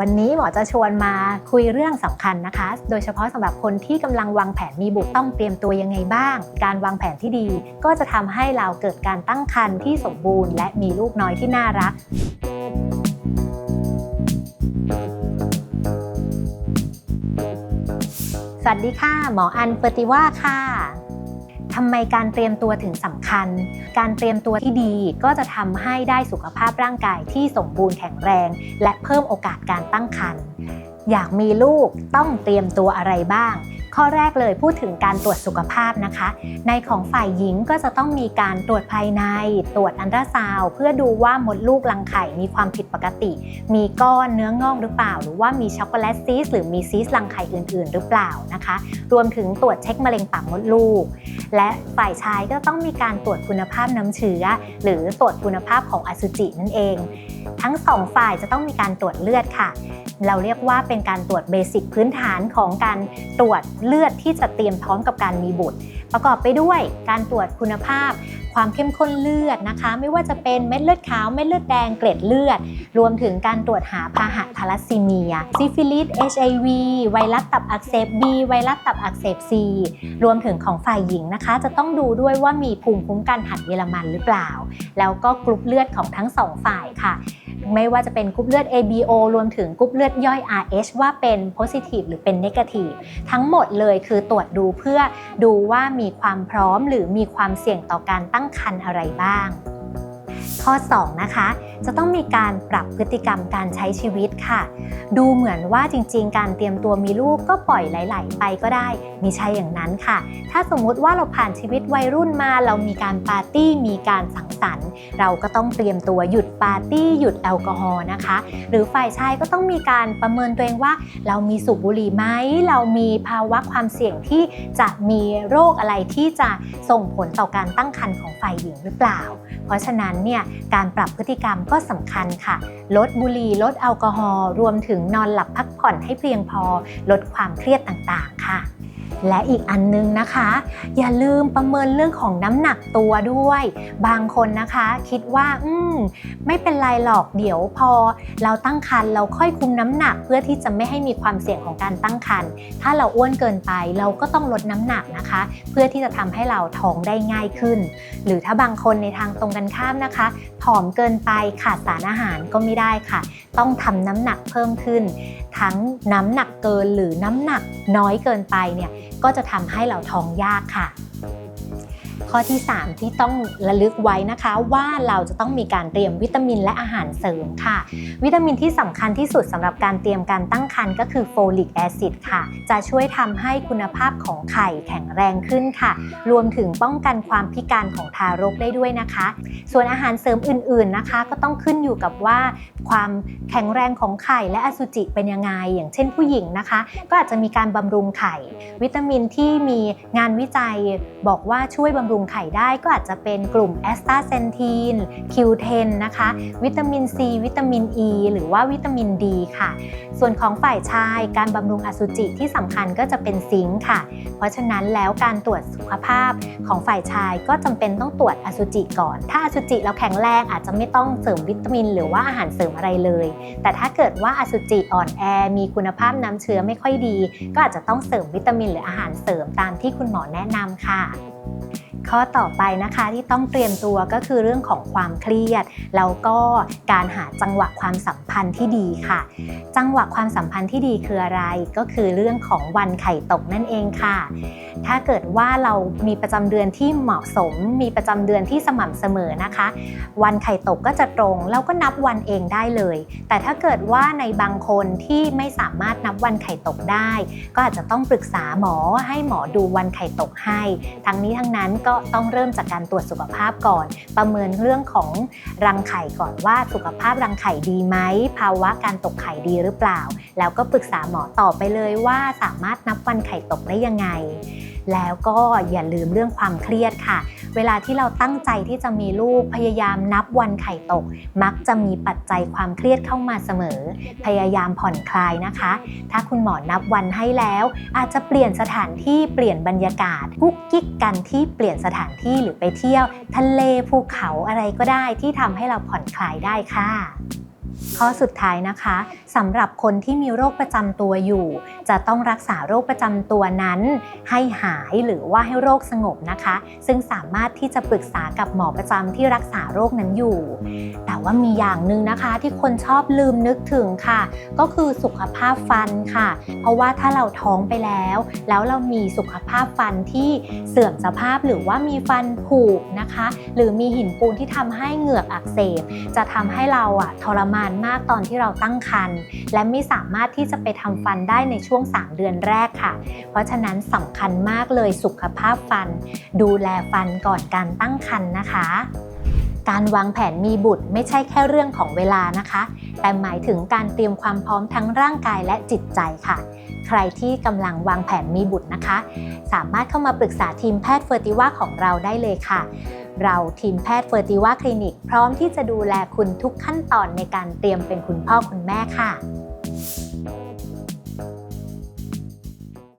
วันนี้หมอจะชวนมาคุยเรื่องสำคัญนะคะ โดยเฉพาะสำหรับคนที่กำลังวางแผนมีบุตรต้องเตรียมตัวยังไงบ้าง การวางแผนที่ดี ก็จะทำให้เราเกิดการตั้งครรภ์ที่สมบูรณ์ และมีลูกน้อยที่น่ารักสวัสดีค่ะ หมออันเปติว่าค่ะำไมการเตรียมตัวถึงสำคัญ การเตรียมตัวที่ดีก็จะทำให้ได้สุขภาพร่างกายที่สมบูรณ์แข็งแรง และเพิ่มโอกาสการตั้งครรภ์อยากมีลูกต้องเตรียมตัวอะไรบ้าง ข้อแรกเลยพูดถึงการตรวจสุขภาพนะคะ ในของฝ่ายหญิงก็จะต้องมีการตรวจภายใน ตรวจอันตราซาวเพื่อดูว่ามดลูกรังไข่มีความผิดปกติ มีก้อนเนื้องอกหรือเปล่า หรือว่ามีช็อกโกแลตซีสหรือมีซีสรังไข่อื่น ๆ หรือเปล่านะคะ รวมถึงตรวจเช็คมะเร็งปากมดลูก และฝ่ายชายก็ต้องมีการตรวจคุณภาพน้ำเชื้อ หรือตรวจคุณภาพของอสุจินั่นเองทั้งสองฝ่ายจะต้องมีการตรวจเลือดค่ะ เราเรียกว่าเป็นการตรวจเบสิกพื้นฐานของการตรวจเลือดที่จะเตรียมพร้อมกับการมีบุตร ประกอบไปด้วยการตรวจคุณภาพ ความเข้มข้นเลือดนะคะ ไม่ว่าจะเป็นเม็ดเลือดขาว เม็ดเลือดแดงเกล็ดเลือด รวมถึงการตรวจหาพาหะทาลัสซีเมีย ซิฟิลิส HIV ไวรัสตับอักเสบ B ไวรัสตับอักเสบ C รวมถึงของฝ่ายหญิงนะคะ จะต้องดูด้วยว่ามีภูมิคุ้มกันหัดเยอรมันหรือเปล่า แล้วก็กรุ๊ปเลือดของทั้งสองฝ่ายค่ะ ไม่ว่าจะเป็นกรุ๊ปเลือด ABO รวมถึงกรุ๊ปเลือดย่อย RH ว่าเป็น positive หรือเป็น negative ทั้งหมดเลยคือตรวจดูเพื่อดูว่ามีความพร้อมหรือมีความเสี่ยงต่อการตั้งครรภ์อะไรบ้าง ข้อ 2 นะคะ จะต้องมีการปรับพฤติกรรมการใช้ชีวิตค่ะ ดูเหมือนว่าจริง ๆ การเตรียมตัวมีลูกก็ปล่อยไหลๆไปก็ได้มีใช่อย่างนั้นค่ะ ถ้าสมมุติว่าเราผ่านชีวิตวัยรุ่นมา เรามีการปาร์ตี้มีการสังสรรค์ เราก็ต้องเตรียมตัวหยุดปาร์ตี้หยุดแอลกอฮอล์นะคะ หรือฝ่ายชายก็ต้องมีการประเมินตัวเองว่า เรามีสูบบุหรี่ไหมเรามีภาวะความเสี่ยงที่จะมีโรคอะไรที่จะส่งผลต่อการตั้งครรภ์ของฝ่ายหญิงหรือเปล่า เพราะฉะนั้นเนี่ยการปรับพฤติกรรมก็สำคัญค่ะ ลดบุหรี่ลดแอลกอฮอล์รวมถึงนอนหลับพักผ่อนให้เพียงพอ ลดความเครียดต่างๆ ค่ะ และอีกอันนึงนะคะ อย่าลืมประเมินเรื่องของน้ำหนักตัวด้วย บางคนนะคะคิดว่า อืม ไม่เป็นไรหรอกเดี๋ยวพอ เราตั้งครรภ์เราค่อยคุมน้ำหนักเพื่อที่จะไม่ให้มีความเสี่ยงของการตั้งครรภ์ถ้าเราอ้วนเกินไปเราก็ต้องลดน้ำหนักนะคะ เพื่อที่จะทำให้เราท้องได้ง่ายขึ้น หรือถ้าบางคนในทางตรงกันข้ามนะคะผอมเกินไปขาดสารอาหารก็ไม่ได้ค่ะ ต้องทำน้ำหนักเพิ่มขึ้น ทั้งน้ำหนักเกินหรือน้ำหนักน้อยเกินไปเนี่ยก็จะทำให้เราท้องยากค่ะ ข้อที่ 3 ที่ต้องระลึกไว้นะคะว่าเราจะต้องมีการเตรียมวิตามินและอาหารเสริมค่ะ วิตามินที่สำคัญที่สุดสำหรับการเตรียมการตั้งครรภ์ก็คือโฟลิกแอซิดค่ะ จะช่วยทำให้คุณภาพของไข่แข็งแรงขึ้นค่ะ รวมถึงป้องกันความพิการของทารกได้ด้วยนะคะ ส่วนอาหารเสริมอื่นๆนะคะ ก็ต้องขึ้นอยู่กับว่า ความแข็งแรงของไข่และอสุจิเป็นยังไง อย่างเช่นผู้หญิงนะคะ ก็อาจจะมีการบำรุงไข่ วิตามินที่มีงานวิจัยบอกว่าช่วยบำรุงไข่ได้ก็อาจจะเป็นกลุ่มแอสตาเซนทีน Q10 นะคะ วิตามิน C วิตามิน E หรือว่าวิตามิน D ค่ะ ส่วนของฝ่ายชายการบำรุงอสุจิที่สำคัญก็จะเป็นซิงค์ค่ะ เพราะฉะนั้นแล้วการตรวจสุขภาพของฝ่ายชายก็จำเป็นต้องตรวจอสุจิก่อน ถ้าอสุจิเราแข็งแรงอาจจะไม่ต้องเสริมวิตามิน หรือว่าอาหารเสริมอะไรเลย แต่ถ้าเกิดว่าอสุจิอ่อนแอ มีคุณภาพน้ำเชื้อไม่ค่อยดี ก็อาจจะต้องเสริมวิตามินหรืออาหารเสริมตามที่คุณหมอแนะนำค่ะ ข้อต่อไปนะคะที่ต้องเตรียมตัวก็คือเรื่องของความเครียด แล้วก็การหาจังหวะความสัมพันธ์ที่ดีค่ะ จังหวะความสัมพันธ์ที่ดีคืออะไร ก็คือเรื่องของวันไข่ตกนั่นเองค่ะ ถ้าเกิดว่าเรามีประจำเดือนที่เหมาะสม มีประจำเดือนที่สม่ำเสมอนะคะ วันไข่ตกก็จะตรงเราก็นับวันเองได้เลย แต่ถ้าเกิดว่าในบางคนที่ไม่สามารถนับวันไข่ตกได้ ก็อาจจะต้องปรึกษาหมอให้หมอดูวันไข่ตกให้ ทั้งนี้ทั้งนั้นก็ต้องเริ่มจากการตรวจสุขภาพก่อน ประเมินเรื่องของรังไข่ก่อนว่าสุขภาพรังไข่ดีไหมภาวะการตกไข่ดีหรือเปล่า แล้วก็ปรึกษาหมอต่อไปเลยว่าสามารถนับวันไข่ตกได้ยังไงแล้วก็อย่าลืมเรื่องความเครียดค่ะ เวลาที่เราตั้งใจที่จะมีลูกพยายามนับวันไข่ตก มักจะมีปัจจัยความเครียดเข้ามาเสมอ พยายามผ่อนคลายนะคะ ถ้าคุณหมอนับวันให้แล้ว อาจจะเปลี่ยนสถานที่เปลี่ยนบรรยากาศกุ๊กกิ๊กกันที่เปลี่ยนสถานที่หรือไปเที่ยว ทะเลภูเขาอะไรก็ได้ที่ทำให้เราผ่อนคลายได้ค่ะ ข้อสุดท้ายนะคะสำหรับคนที่มีโรคประจำตัวอยู่ จะต้องรักษาโรคประจำตัวนั้น ให้หายหรือว่าให้โรคสงบนะคะ ซึ่งสามารถที่จะปรึกษากับหมอประจำที่รักษาโรคนั้นอยู่ แต่ว่ามีอย่างหนึ่งนะคะที่คนชอบลืมนึกถึงค่ะ ก็คือสุขภาพฟันค่ะ เพราะว่าถ้าเราท้องไปแล้ว แล้วเรามีสุขภาพฟันที่เสื่อมสภาพหรือว่ามีฟันผุนะคะ หรือมีหินปูนที่ทำให้เหงือกอักเสบ จะทำให้เราอะทรมานมากตอนที่เราตั้งครรภ์และไม่สามารถที่จะไปทำฟันได้ในช่วง 3 เดือนแรกค่ะ เพราะฉะนั้นสำคัญมากเลยสุขภาพฟัน ดูแลฟันก่อนการตั้งครรภ์นะคะการวางแผนมีบุตรไม่ใช่แค่เรื่องของเวลานะคะ แต่หมายถึงการเตรียมความพร้อมทั้งร่างกายและจิตใจค่ะ ใครที่กำลังวางแผนมีบุตรนะคะ สามารถเข้ามาปรึกษาทีมแพทย์เฟอร์ติว่าของเราได้เลยค่ะ เราทีมแพทย์เฟอร์ติว่าคลินิก พร้อมที่จะดูแลคุณทุกขั้นตอนในการเตรียมเป็นคุณพ่อคุณแม่ค่ะ